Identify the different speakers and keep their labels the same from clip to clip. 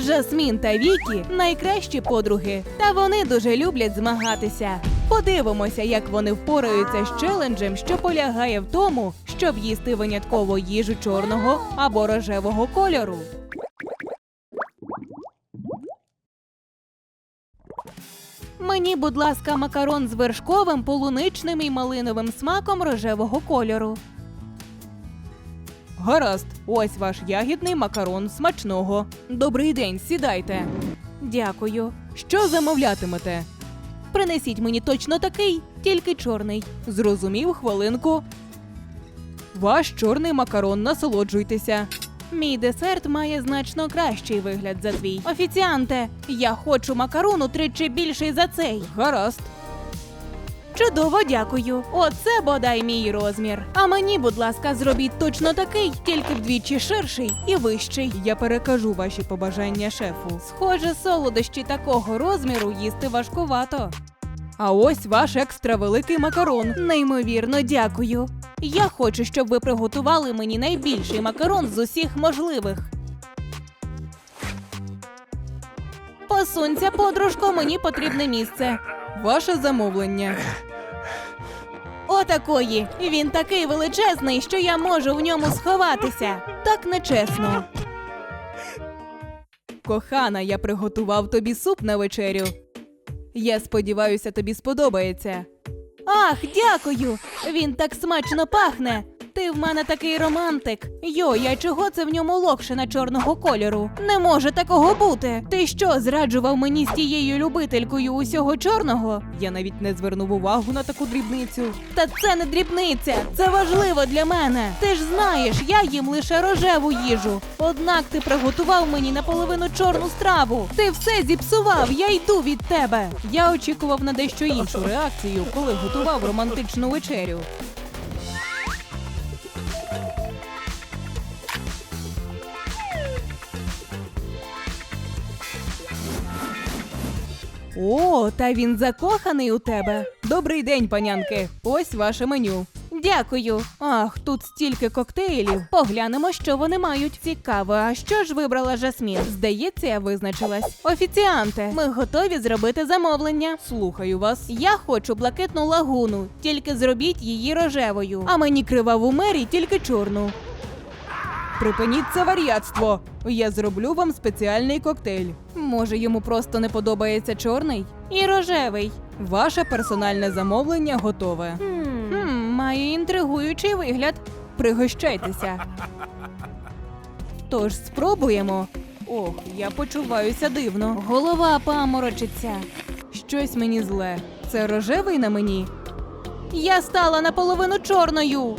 Speaker 1: Жасмін та Вікі найкращі подруги, та вони дуже люблять змагатися. Подивимося, як вони впораються з челенджем, що полягає в тому, щоб їсти винятково їжу чорного або рожевого кольору. Мені, будь ласка, макарон з вершковим, полуничним і малиновим смаком рожевого кольору. Гаразд, ось ваш ягідний макарон смачного. Добрий день, сідайте. Дякую. Що замовлятимете? Принесіть мені точно такий, тільки чорний. Зрозумів хвилинку. Ваш чорний макарон, насолоджуйтеся. Мій десерт має значно кращий вигляд за твій. Офіціанте, я хочу макарон утричі більший за цей. Гаразд. Чудово, дякую. Оце бодай мій розмір. А мені, будь ласка, зробіть точно такий, тільки вдвічі ширший і вищий. Я перекажу ваші побажання шефу. Схоже, солодощі такого розміру їсти важкувато. А ось ваш екстра великий макарон. Неймовірно, дякую. Я хочу, щоб ви приготували мені найбільший макарон з усіх можливих. Посунься, подружко, мені потрібне місце. Ваше замовлення. Отакої. Він такий величезний, що я можу в ньому сховатися. Так нечесно. Кохана, я приготував тобі суп на вечерю. Я сподіваюся, тобі сподобається. Ах, дякую! Він так смачно пахне. Ти в мене такий романтик. Йой, а чого це в ньому локшина чорного кольору? Не може такого бути. Ти що, зраджував мені з тією любителькою усього чорного? Я навіть не звернув увагу на таку дрібницю. Та це не дрібниця, це важливо для мене. Ти ж знаєш, я їм лише рожеву їжу. Однак ти приготував мені наполовину чорну страву. Ти все зіпсував, я йду від тебе. Я очікував на дещо іншу реакцію, коли готував романтичну вечерю. О, та він закоханий у тебе. Добрий день, панянки. Ось ваше меню. Дякую. Ах, тут стільки коктейлів. Поглянемо, що вони мають. Цікаво, а що ж вибрала Жасмін? Здається, я визначилась. Офіціанте, ми готові зробити замовлення. Слухаю вас. Я хочу блакитну лагуну, тільки зробіть її рожевою. А мені криваву мері, тільки чорну. Припиніть це вар'ятство. Я зроблю вам спеціальний коктейль. Може, йому просто не подобається чорний? І рожевий. Ваше персональне замовлення готове. Хм, має інтригуючий вигляд. Пригощайтеся. Тож спробуємо. Ох, я почуваюся дивно. Голова паморочиться. Щось мені зле. Це рожевий на мені. Я стала наполовину чорною.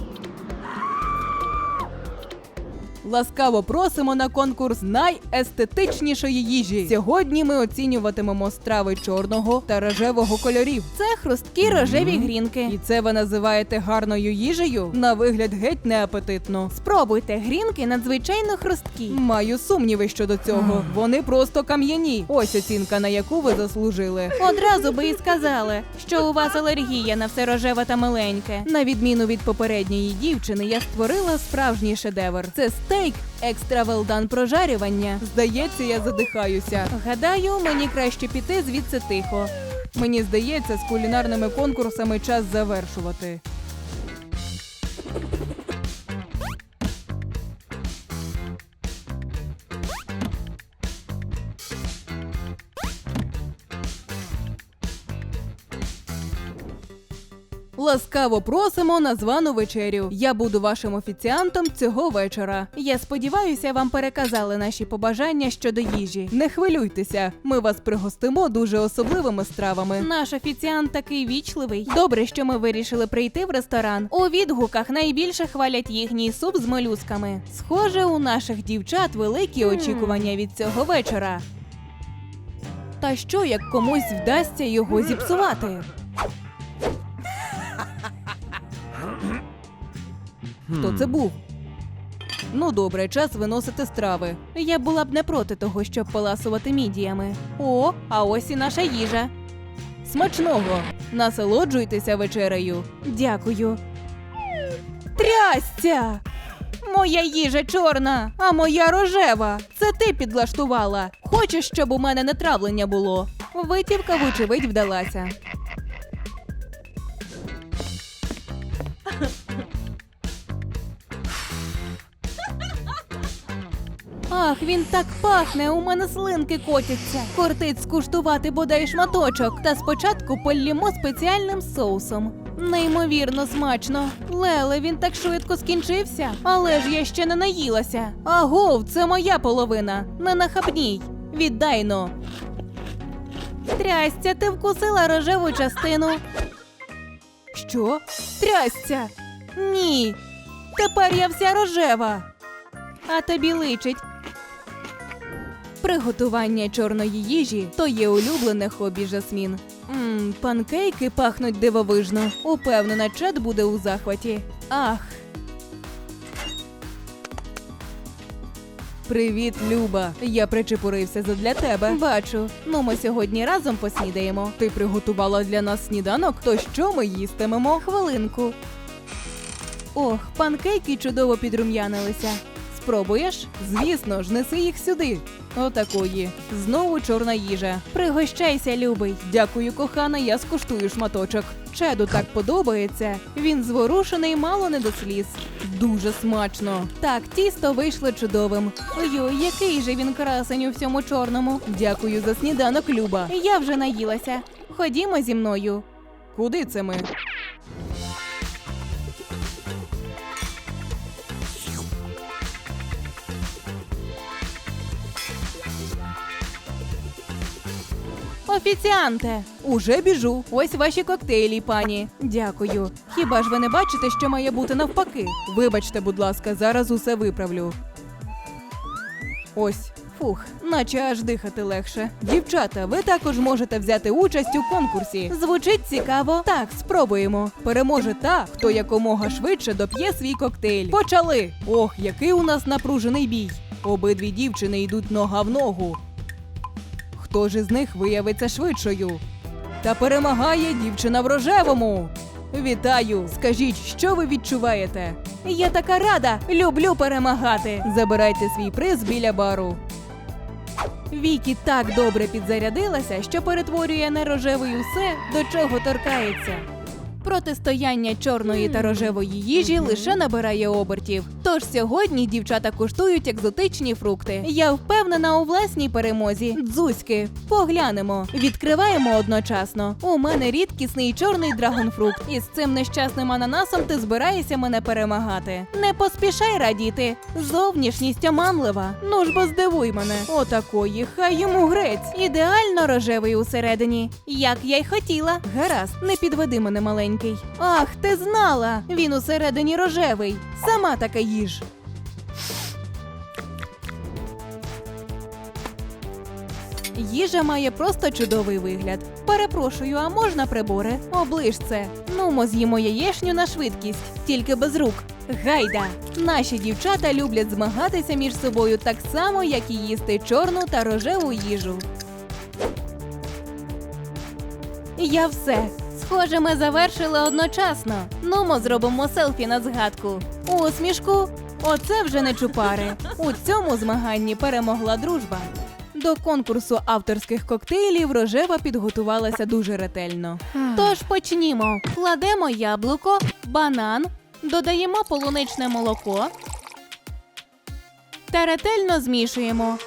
Speaker 1: Ласкаво просимо на конкурс найестетичнішої їжі. Сьогодні ми оцінюватимемо страви чорного та рожевого кольорів. Це хрусткі рожеві грінки. І це ви називаєте гарною їжею? На вигляд геть неапетитно. Спробуйте грінки надзвичайно хрусткі. Маю сумніви щодо цього. Вони просто кам'яні. Ось оцінка, на яку ви заслужили. Одразу би і сказали, що у вас алергія на все рожеве та миленьке. На відміну від попередньої дівчини, я створила справжній шедевр. Це стейк екстра велдан прожарювання. Здається, я задихаюся. Гадаю, мені краще піти звідси тихо. Мені здається, з кулінарними конкурсами час завершувати. Ласкаво просимо на звану вечерю. Я буду вашим офіціантом цього вечора. Я сподіваюся, вам переказали наші побажання щодо їжі. Не хвилюйтеся, ми вас пригостимо дуже особливими стравами. Наш офіціант такий вічливий. Добре, що ми вирішили прийти в ресторан. У відгуках найбільше хвалять їхній суп з молюсками. Схоже, у наших дівчат великі очікування від цього вечора. Та що, як комусь вдасться його зіпсувати? Хто це був? Ну, добре, час виносити страви. Я була б не проти того, щоб поласувати мідіями. О, а ось і наша їжа. Смачного! Насолоджуйтеся вечерею. Дякую. Трясця! Моя їжа чорна, а моя рожева. Це ти підлаштувала. Хочеш, щоб у мене не травлення було. Витівка, вочевидь, вдалася. Ах, він так пахне, у мене слинки котяться. Кортить скуштувати бодай шматочок. Та спочатку поллімо спеціальним соусом. Неймовірно смачно. Леле, він так швидко скінчився. Але ж я ще не наїлася. Агов, це моя половина. Не нахабній. Віддай но. Трястя, ти вкусила рожеву частину. Що? Трястя? Ні. Тепер я вся рожева. А тобі личить. Приготування чорної їжі то є улюблене хобі Жасмін. Мм, панкейки пахнуть дивовижно. Упевнена, чет буде у захваті. Ах. Привіт, Люба. Я причепурився задля тебе. Бачу. Ну, ми сьогодні разом поснідаємо. Ти приготувала для нас сніданок, то що ми їстимемо? Хвилинку. Ох, панкейки чудово підрум'янилися. Спробуєш? Звісно ж, неси їх сюди. Отакої. Знову чорна їжа. Пригощайся, любий. Дякую, кохана, я скуштую шматочок. Чеду так подобається. Він зворушений мало не до сліз. Дуже смачно. Так, тісто вийшло чудовим. Ой, який же він красень у всьому чорному. Дякую за сніданок, Люба. Я вже наїлася. Ходімо зі мною. Куди це ми? Офіціанте, уже біжу. Ось ваші коктейлі, пані. Дякую. Хіба ж ви не бачите, що має бути навпаки? Вибачте, будь ласка, зараз усе виправлю. Ось. Фух, наче аж дихати легше. Дівчата, ви також можете взяти участь у конкурсі. Звучить цікаво. Так, спробуємо. Переможе та, хто якомога швидше доп'є свій коктейль. Почали! Ох, який у нас напружений бій. Обидві дівчини йдуть нога в ногу. Хто ж із них виявиться швидшою? Та перемагає дівчина в рожевому. Вітаю! Скажіть, що ви відчуваєте? Я така рада! Люблю перемагати! Забирайте свій приз біля бару. Вікі так добре підзарядилася, що перетворює на рожевий усе, до чого торкається. Протистояння чорної та рожевої їжі лише набирає обертів. Тож сьогодні дівчата куштують екзотичні фрукти. Я впевнена у власній перемозі. Дзузьки, поглянемо. Відкриваємо одночасно. У мене рідкісний чорний драгонфрукт. І з цим нещасним ананасом ти збираєшся мене перемагати. Не поспішай радіти. Зовнішність оманлива. Ну ж бо здивуй мене. Отакої, хай йому грець. Ідеально рожевий усередині. Як я й хотіла. Гаразд, не підведи мене маленький. Ах, ти знала! Він усередині рожевий. Сама така їж. Їжа має просто чудовий вигляд. Перепрошую, а можна прибори? Оближ це. Нумо з'їмо яєшню на швидкість, тільки без рук. Гайда! Наші дівчата люблять змагатися між собою так само, як і їсти чорну та рожеву їжу. Я все. Схоже, ми завершили одночасно. Нумо зробимо селфі на згадку. Усмішку. Оце вже не чупари. У цьому змаганні перемогла дружба. До конкурсу авторських коктейлів рожева підготувалася дуже ретельно. Тож почнімо. Кладемо яблуко, банан, додаємо полуничне молоко та ретельно змішуємо.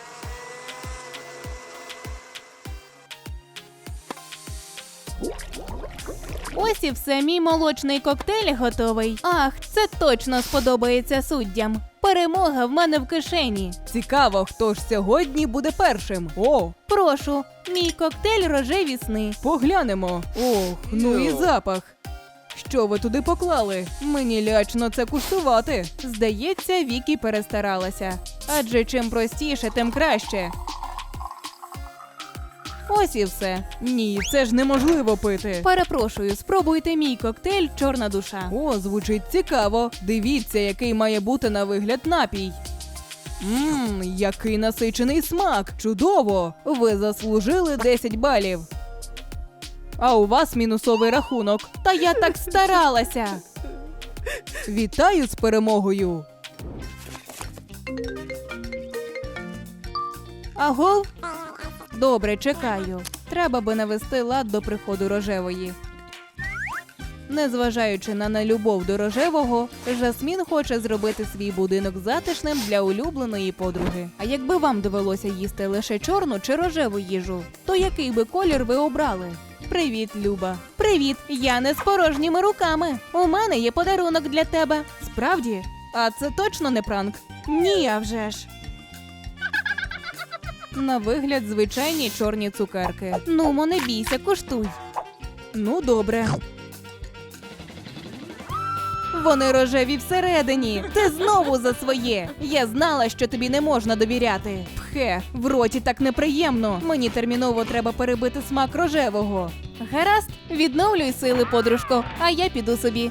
Speaker 1: Ось і все, мій молочний коктейль готовий. Ах, це точно сподобається суддям. Перемога в мене в кишені. Цікаво, хто ж сьогодні буде першим. О, прошу, мій коктейль рожеві сни. Поглянемо. Ох, ну і запах. Що ви туди поклали? Мені лячно це куштувати. Здається, Вікі перестаралася. Адже чим простіше, тим краще. Ось і все. Ні, це ж неможливо пити. Перепрошую, спробуйте мій коктейль Чорна душа. О, звучить цікаво. Дивіться, який має бути на вигляд напій. Мм, який насичений смак! Чудово! Ви заслужили 10 балів. А у вас мінусовий рахунок. Та я так старалася. Вітаю з перемогою. Агов? Добре, чекаю. Треба би навести лад до приходу рожевої. Незважаючи на нелюбов до рожевого, Жасмін хоче зробити свій будинок затишним для улюбленої подруги. А якби вам довелося їсти лише чорну чи рожеву їжу, то який би колір ви обрали? Привіт, Люба. Привіт! Я не з порожніми руками. У мене є подарунок для тебе. Справді? А це точно не пранк? Ні, а вже ж. На вигляд звичайні чорні цукерки. Ну, не бійся, куштуй. Ну, добре. Вони рожеві всередині. Ти знову за своє. Я знала, що тобі не можна довіряти. Пхе, в роті так неприємно. Мені терміново треба перебити смак рожевого. Гаразд, відновлюй сили, подружко, а я піду собі.